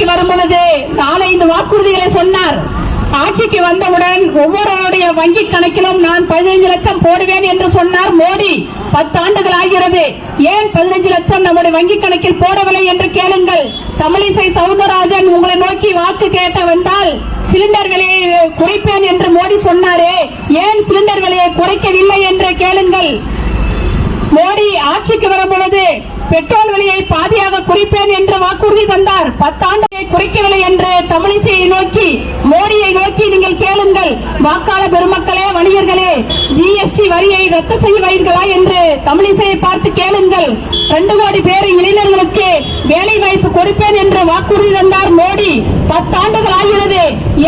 ஆட்சிக்கு வரும் பொழுது நாலைந்து வாக்குறுதிகளை சொன்னார். ஆட்சிக்கு வந்தவுடன் ஒவ்வொருவருடைய வங்கி கணக்கிலும் நான் பதினைஞ்சு லட்சம் போடுவேன் என்று சொன்னார் மோடி. பத்து ஆண்டுகள் ஆகிறது. ஏன் பதினைஞ்சு லட்சம் நம்முடைய வங்கி கணக்கில் போடவில்லை என்று கேளுங்கள். தமிழிசை சவுந்தரராஜன் உங்களை நோக்கி வாக்கு கேட்ட வந்தால் சிலிண்டர் விலையை குறைப்பேன் என்று மோடி சொன்னாரே. ஏன் சிலிண்டர் விலையை குறைக்கவில்லை என்று கேளுங்கள். மோடி ஆட்சிக்கு வரும் பொழுது பெட்ரோல் விலையை பாதியாக குறைப்பேன் என்று வாக்குறுதி தந்தார். பத்தாண்டுகளை குறைக்கவில்லை என்று தமிழிசையை நோக்கி மோடியை நோக்கி நீங்கள் கேளுங்கள். வாக்காள பெருமக்களே வணிகர்களே ஜிஎஸ்டி வரியை ரத்து செய்வீர்களா என்று தமிழிசையை பார்த்து கேளுங்கள். ரெண்டு கோடி பேர் இளைஞர்களுக்கு வேலை வாய்ப்பு கொடுப்பேன் என்று வாக்குறுதி தந்தார் மோடி. பத்தாண்டுகள் ஆகிறது.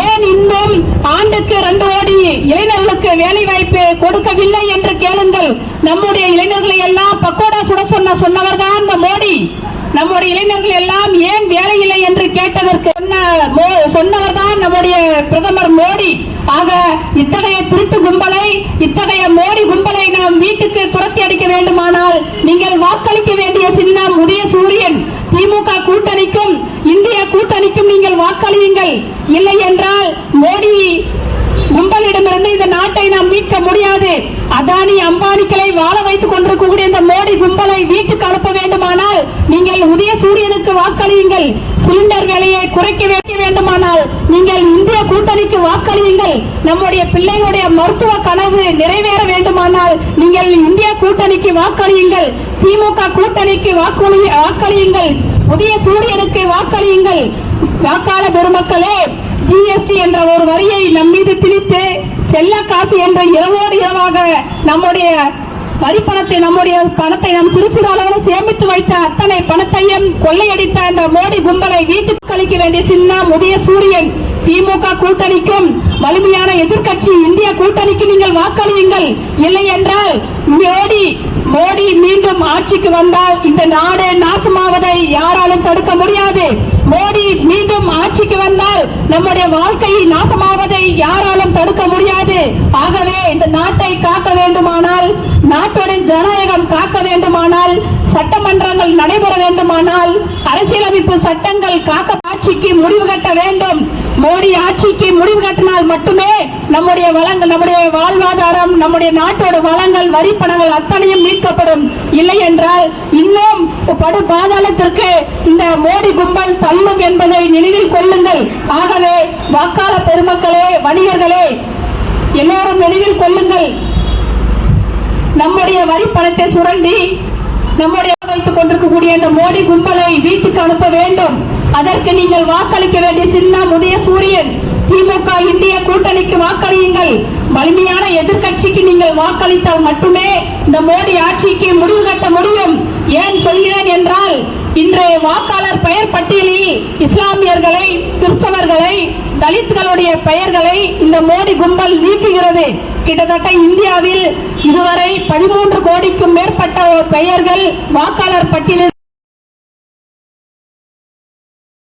ஏன் இன்னும் ஆண்டுக்கு ரெண்டு கோடி இளைஞர்களுக்கு வேலை வாய்ப்பு கொடுக்கவில்லை என்று கேளுங்கள். நம்முடைய இளைஞர்களை எல்லாம் பக்கோடா சுட சொன்ன சொன்னவர் தான் இந்த மோடி. நம்முடைய இளைஞர்கள் எல்லாம் ஏன் வேலை இல்லை என்று கேட்டதற்கு சொன்னவர் தான் நம்முடைய பிரதமர் மோடி. ஆக இத்தகைய திருட்டு கும்பலை இத்தகைய மோடி கும்பலை நாம் வீட்டுக்கு துரத்தி அடிக்க வேண்டுமானால் நீங்கள் வாக்களிக்க வேண்டிய சின்னம் உதய சூரியன். திமுக கூட்டணிக்கும் இந்திய கூட்டணிக்கும் நீங்கள் வாக்களியுங்கள். இல்லை என்றால் மோடி கும்பலிடமிருந்து இந்த நாட்டை நாம் மீட்க முடியாது. அதானி அம்பானிக்களை வாழ வைத்துக் கொண்டிருக்கக்கூடிய இந்த மோடி கும்பலை வீட்டுக்கு அனுப்ப வேண்டுமானால் நீங்கள் உதய சூரியனுக்கு வாக்களியுங்கள். சிலிண்டர் விலையை குறைக்க வைக்க வேண்டுமானால் நீங்கள் இந்திய கூட்டணிக்கு வாக்களியுங்கள். நம்முடைய பிள்ளைகளுடைய மருத்துவ கனவு நிறைவேற வேண்டுமானால் நீங்கள் இந்திய கூட்டணிக்கு வாக்களியுங்கள். திமுக கூட்டணிக்கு வாக்களி வாக்களியுங்கள். உதய சூரியனுக்கு வாக்களியுங்கள். வாக்காள பெருமக்களே ஜிஎஸ்டி என்ற ஒரு வரியை நம் மீது திணித்து செல்ல காசு என்ற இரவோடு இரவாக நம்முடைய வரி பணத்தை நம்முடைய பணத்தை நாம் சிறு சிறு அளவில் சேமித்து வைத்த அத்தனை பணத்தையும் கொள்ளையடித்த அந்த மோடி கும்பலை வீட்டுக்கு கழிக்க வேண்டிய சின்ன முதிய சூரியன் திமுக கூட்டணிக்கும் வலிமையான எதிர்க்கட்சி இந்திய கூட்டணிக்கு நீங்கள் வாக்களியுங்கள். இல்லை என்றால் மோடி மோடி மீண்டும் ஆட்சிக்கு வந்தால் இந்த நாடு நாசமாவதை யாராலும் தடுக்க முடியாது. மோடி மீண்டும் ஆட்சிக்கு வந்தால் நம்முடைய வாழ்க்கை நாசமாவதை யாராலும் தடுக்க முடியாது. ஆகவே இந்த நாட்டை காக்க வேண்டுமானால் நாட்டோட ஜனநாயகம் காக்க வேண்டுமானால் சட்டமன்றங்கள் நடைபெற வேண்டுமானால் அரசியலமைப்பு சட்டங்கள் காக்க ஆட்சிக்கு முடிவு கட்ட வேண்டும். மோடி ஆட்சிக்கு முடிவு கட்டினால் மட்டுமே நம்முடைய வளங்கள் நம்முடைய வாழ்வாதாரம் நம்முடைய நாட்டோட வளங்கள் வரி பணங்கள் அத்தனையும் மீட்கப்படும். இல்லை என்றால் இன்னும் படு பாதாளத்திற்கு இந்த மோடி கும்பல் தள்ளும் என்பதை நினைவில் கொள்ளுங்கள். ஆகவே வாக்காளர் பெருமக்களே வணிகர்களே எல்லோரும் நினைவில் கொள்ளுங்கள். நம்முடைய வரி பணத்தை சுரண்டி நம்முடைய வைத்துக் கொண்டிருக்கக்கூடிய இந்த மோடி கும்பலை வீட்டுக்கு அனுப்ப வேண்டும். அதற்கு நீங்கள் வாக்களிக்க வேண்டிய சின்ன முதிய சூரியன் திமுக இந்திய கூட்டணிக்கு வாக்களியுங்கள். வலிமையான எதிர்க்கட்சிக்கு நீங்கள் வாக்களித்தால் மட்டுமே இந்த மோடி ஆட்சிக்கு முடிவு கட்ட முடியும். ஏன் சொல்கிறேன் என்றால் இன்றைய வாக்காளர் பெயர் பட்டியலில் இஸ்லாமியர்களை கிறிஸ்தவர்களை தலித்களுடைய பெயர்களை இந்த மோடி கும்பல் நீக்குகிறது. கிட்டத்தட்ட இந்தியாவில் இதுவரை பதிமூன்று கோடிக்கும் மேற்பட்ட பெயர்கள் வாக்காளர் பட்டியலில்